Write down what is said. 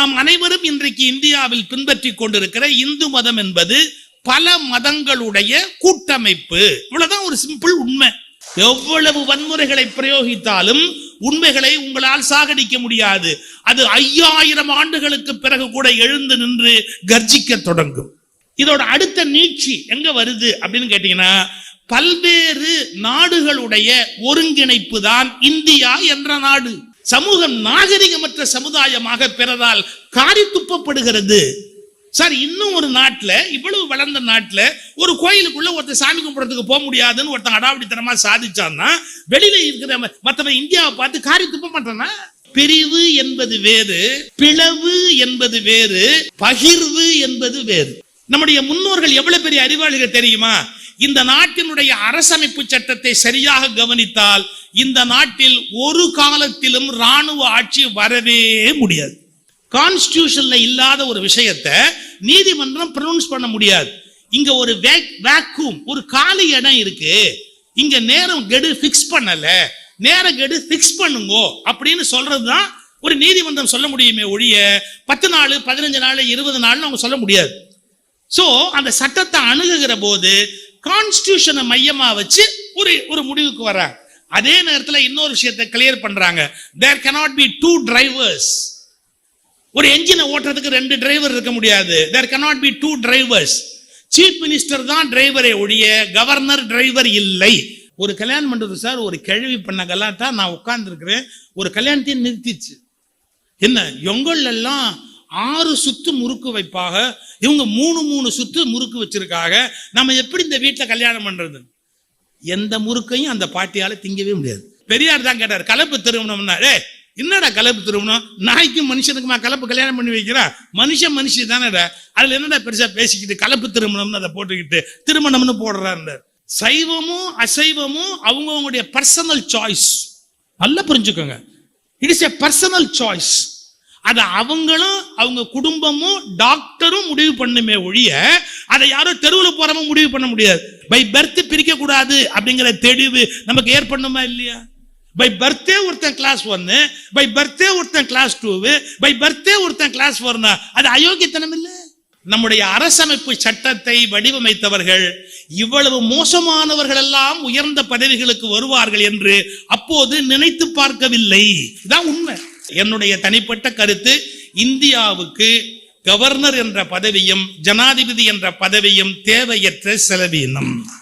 நாம் அனைவரும் இன்றைக்கு இந்தியாவில் பின்பற்றி கொண்டிருக்கிற இந்து மதம் என்பது பல மதங்களுடைய கூட்டமைப்பு. இவ்வளவுதான் ஒரு சிம்பிள் உண்மை. எவ்வளவு வன்முறைகளை பிரயோகித்தாலும் உண்மைகளை உங்களால் சாகடிக்க முடியாது. அது ஐயாயிரம் ஆண்டுகளுக்கு பிறகு கூட எழுந்து நின்று கர்ஜிக்க தொடங்கும். இதோட அடுத்த நீட்சி எங்க வருது அப்படின்னு கேட்டீங்கன்னா பல்வேறு நாடுகளுடைய ஒருங்கிணைப்பு தான் இந்தியா என்ற நாடு. சமூகம் நாகரிகமற்ற சமுதாயமாக பிறரால் காரி துப்பப்படுகிறது. சார் இன்னும் ஒரு நாட்டுல இவ்வளவு வளர்ந்த நாட்டுல ஒரு கோயிலுக்குள்ள ஒருத்தர் சாமி கும்பிடுறதுக்கு போக முடியாதுன்னு ஒருத்தன் அடாவடித்தனமா சாதிச்சான்னா வெளியில இருக்கிற மற்றவன் இந்தியாவை பார்த்து காரி துப்ப மாட்டானா பிரிவு என்பது வேறு பிளவு என்பது வேறு பகிர்வு என்பது வேறு. நம்முடைய முன்னோர்கள் எவ்வளவு பெரிய அறிவாளிகள் தெரியுமா? இந்த நாட்டினுடைய அரசமைப்பு சட்டத்தை சரியாக கவனித்தால் இந்த நாட்டில் ஒரு காலத்திலும் ராணுவ ஆட்சி வரவே முடியாது. கான்ஸ்டியூஷன்ல இல்லாத ஒரு விஷயத்தை நீதிமன்றம் ப்ரொனவுன்ஸ் பண்ண முடியாது. இங்க ஒரு வேக்கூம் ஒரு காலி இடம் இருக்கு. இங்க நேரம் கெடு ஃபிக்ஸ் பண்ணல. நேர கெடு ஃபிக்ஸ் பண்ணுங்கோ அப்படின்னு சொல்றதுதான் ஒரு நீதிமன்றம் சொல்ல முடியுமே ஒழிய பத்து நாள் பதினஞ்சு நாள் இருபது நாள்னு அவங்க சொல்ல முடியாது. சோ அந்த சட்டத்தை அணுகுகிற போது கான்ஸ்டியூஷனை மையமா வச்சு ஒரு ஒரு முடிவுக்கு வர்றாங்க. அதே நேரத்தில் இன்னொரு விஷயத்தை கிளியர் பண்றாங்க. There cannot be two drivers ஒரு என்ஜினை ஓட்டுறதுக்கு ரெண்டு டிரைவர் இருக்க முடியாது. There cannot be two drivers chief minister தான் டிரைவரை ஒழிய கவர்னர் டிரைவர் இல்லை. ஒரு கல்யாணம் பண்றது சார் ஒரு கேள்வி பண்ண கலாட்டா நான் உட்கார்ந்துருக்கிறேன். ஒரு கல்யாணத்தையும் நிறுத்திச்சு என்ன எங்கள் எல்லாம் ஆறு சுத்து முறுக்கு வைப்பாக. இவங்க மூணு மூணு சுத்து முறுக்கு வச்சிருக்காங்க நம்ம எப்படி இந்த வீட்டில் கல்யாணம் பண்றது? எந்த முறுக்கையும் அந்த பாட்டியால திங்கவே முடியாது. பெரியார் தான் கேட்டார் கலப்பு திருமணம்னா ஏ என்னடா கலப்பு திருமணம்? நாய்க்கும் மனுஷனுக்குமா கலப்பு கல்யாணம் பண்ணி வைக்கிறா? மனுஷன் மனுஷி தானடா அதுல என்னடா பெருசா பேசிக்கிட்டு கலப்பு திருமணம்னு அதை போட்டுக்கிட்டு திருமணம்னு போடுறாரு சைவமும் அசைவமும் அவங்கவுங்களுடைய பர்சனல் சாய்ஸ் நல்லா புரிஞ்சுக்கோங்க. It is a personal choice அதை அவங்களும் அவங்க குடும்பமும் டாக்டரும் முடிவு பண்ணுமே ஒழிய அதை யாரும் தெருவில் போறவங்க முடிவு பண்ண முடியாது. பை பர்த் பிரிக்க கூடாது அப்படிங்கிற தெளிவு நமக்கு ஏற்படணுமா இல்லையா? பை பர்த்டே ஒருத்தன் கிளாஸ் ஒன்னு பை பர்த்டே ஒருத்தன் கிளாஸ் டூவு பை பர்த்டே ஒருத்தன் கிளாஸ் ஒன்னா அது அயோக்கியத்தனம் இல்லை? நம்முடைய அரசமைப்பு சட்டத்தை வடிவமைத்தவர்கள் இவ்வளவு மோசமானவர்கள் எல்லாம் உயர்ந்த பதவிகளுக்கு வருவார்கள் என்று அப்போது நினைத்து பார்க்கவில்லை. இதான் உண்மை. என்னுடைய தனிப்பட்ட கருத்து இந்தியாவுக்கு கவர்னர் என்ற பதவியும் ஜனாதிபதி என்ற பதவியும் தேவையற்ற செலவீனம்.